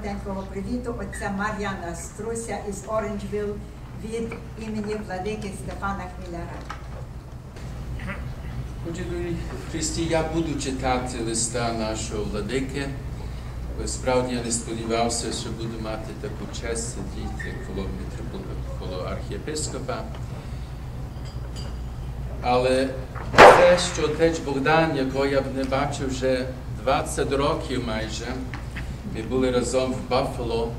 коротенького привіту отця Мар'яна Струся із Оранжвіл від імені владики Стефана Хміляра. Отже, дорогі Христі, я буду читати листа нашого владики. Справді я не сподівався, що буду мати таку честь сидіти коло, коло архієпископа. Але те, що отець Богдан, якого я б не бачив вже 20 років майже, ми були разом в Баффало,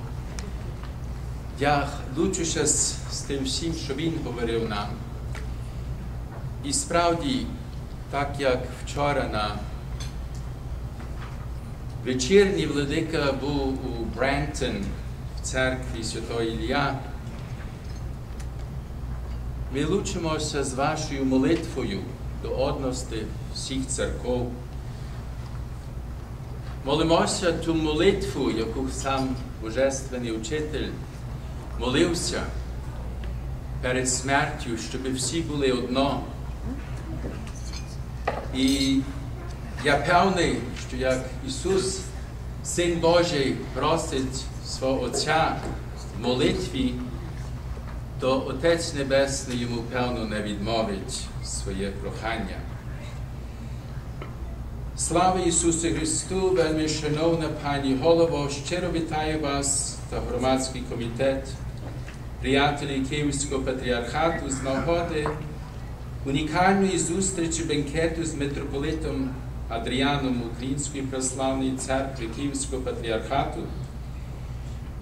я лучуся з, з тим всім, що він говорив нам. І справді, так як вчора на вечірній владика був у Брентон в церкві Святого Ілля, ми лучимося з вашою молитвою до одності всіх церков. Молимося ту молитву, яку сам Божественний Учитель молився перед смертю, щоб всі були одно. І я певний, що як Ісус, Син Божий, просить свого Отця в молитві, то Отець Небесний йому певно не відмовить своє прохання. Слава Ісусу Христу, вельми шановна пані Голово, щиро вітаю вас та громадський комітет, приятелі Київського патріархату з нагоди унікальної зустрічі бенкету з митрополитом Адріаном Української православної церкви Київського патріархату,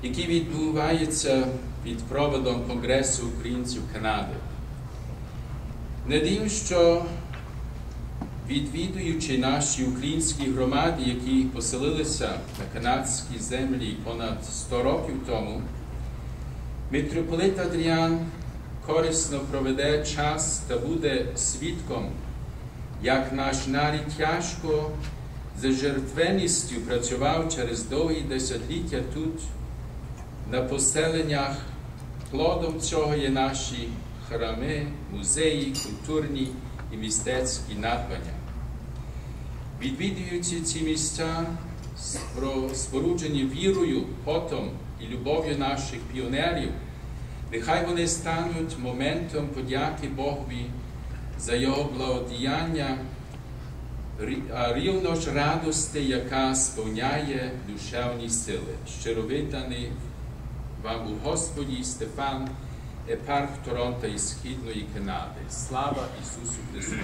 який відбувається під проводом Конгресу українців Канади. Дивно, що відвідуючи наші українські громади, які поселилися на канадській землі понад 100 років тому, митрополит Адріан корисно проведе час та буде свідком, як наш нарід тяжко за жертвеністю працював через довгі десятиліття тут, на поселеннях. Плодом цього є наші храми, музеї, культурні і мистецькі надбання. Відвідуючи ці місця, споруджені вірою, потом і любов'ю наших піонерів, Нехай вони стануть моментом подяки Богові за його благодіяння, а рівно ж радості, яка сповняє душевні сили. Щиро відданий вам у Господі Стефан, епарх Торонто і Східної Канади. Слава Ісусу Христу!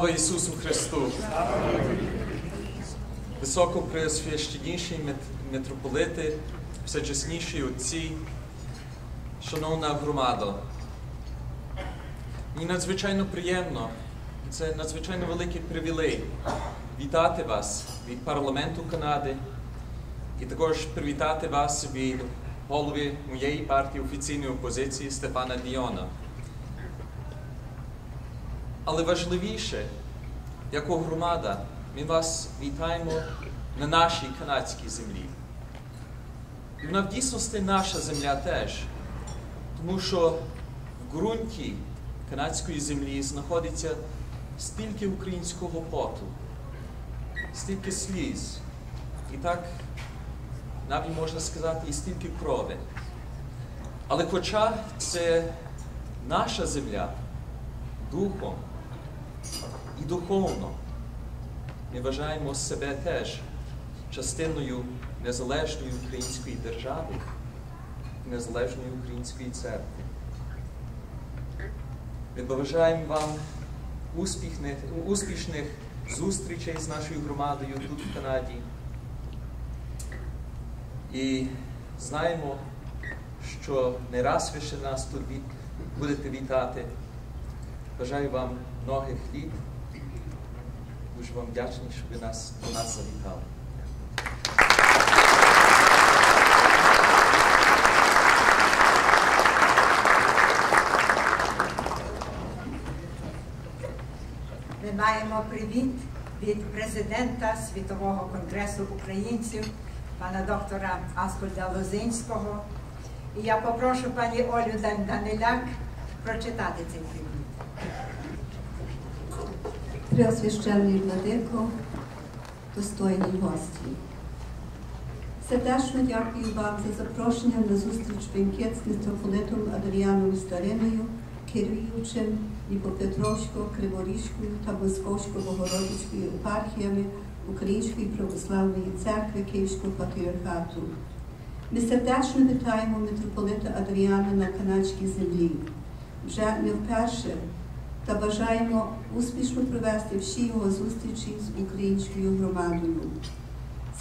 Слава Ісусу Христу! Високопреосвященніші митрополити, всечесніші отці, шановна громада. Мені надзвичайно приємно, це надзвичайно великий привілей вітати вас від парламенту Канади і також привітати вас від голови моєї партії офіційної опозиції Стефана Діона. Але важливіше, як громада, ми вас вітаємо на нашій канадській землі. І вона в дійсності наша земля теж, тому що в ґрунті канадської землі знаходиться стільки українського поту, стільки сліз, і так навіть можна сказати, і стільки крови. Але хоча це наша земля духом і духовно, ми вважаємо себе теж частиною незалежної української держави, незалежної української церкви. Ми бажаємо вам успішних, успішних зустрічей з нашою громадою тут в Канаді. І знаємо, що не раз ви ще нас тут будете вітати. Бажаю вам многих літ. Дуже вам вдячний, що ви нас, до нас завітали. Ми маємо привіт від президента Світового конгресу українців, пана доктора Аскольда Лозинського. І я попрошу пані Олю Дан- Даниляк прочитати цей привіт. Преосвященний владико, достойні гості. Сердечно дякую вам за запрошення на зустріч бенкет з митрополитом Адріаном Стариною, керуючим Дніпропетровською, Криворізькою та Московсько-Богородицькою епархіями Української православної церкви Київського патріархату. Ми сердечно вітаємо митрополита Адріана на канадській землі. Вже не вперше та бажаємо успішно провести всі його зустрічі з українською громадою.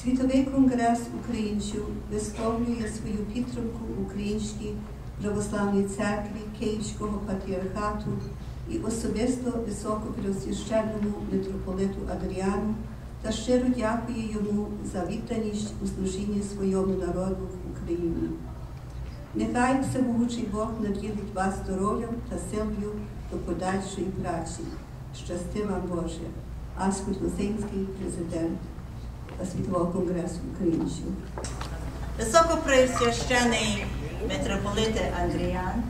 Світовий конгрес українців висловлює свою підтримку Українській православній церкві Київського патріархату і особисто високопреосвященному митрополиту Адріану та щиро дякує йому за відданість у служінні своєму народу в Україні. Нехай всемогучий Бог наділить вас здоров'ям та силою до подальшої праці. Щасти вам Боже. Аскут Лозинський, президент Світового конгресу українців. Високопресвящений митрополите Андріян,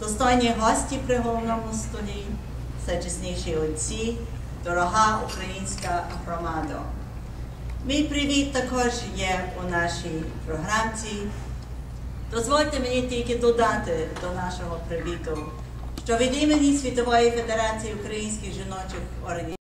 достойні гості при головному столі, всечесніші отці, дорога українська громада. Мій привіт також є у нашій програмці. Дозвольте мені тільки додати до нашого привіту, що від імені Світової Федерації українських жіночих організацій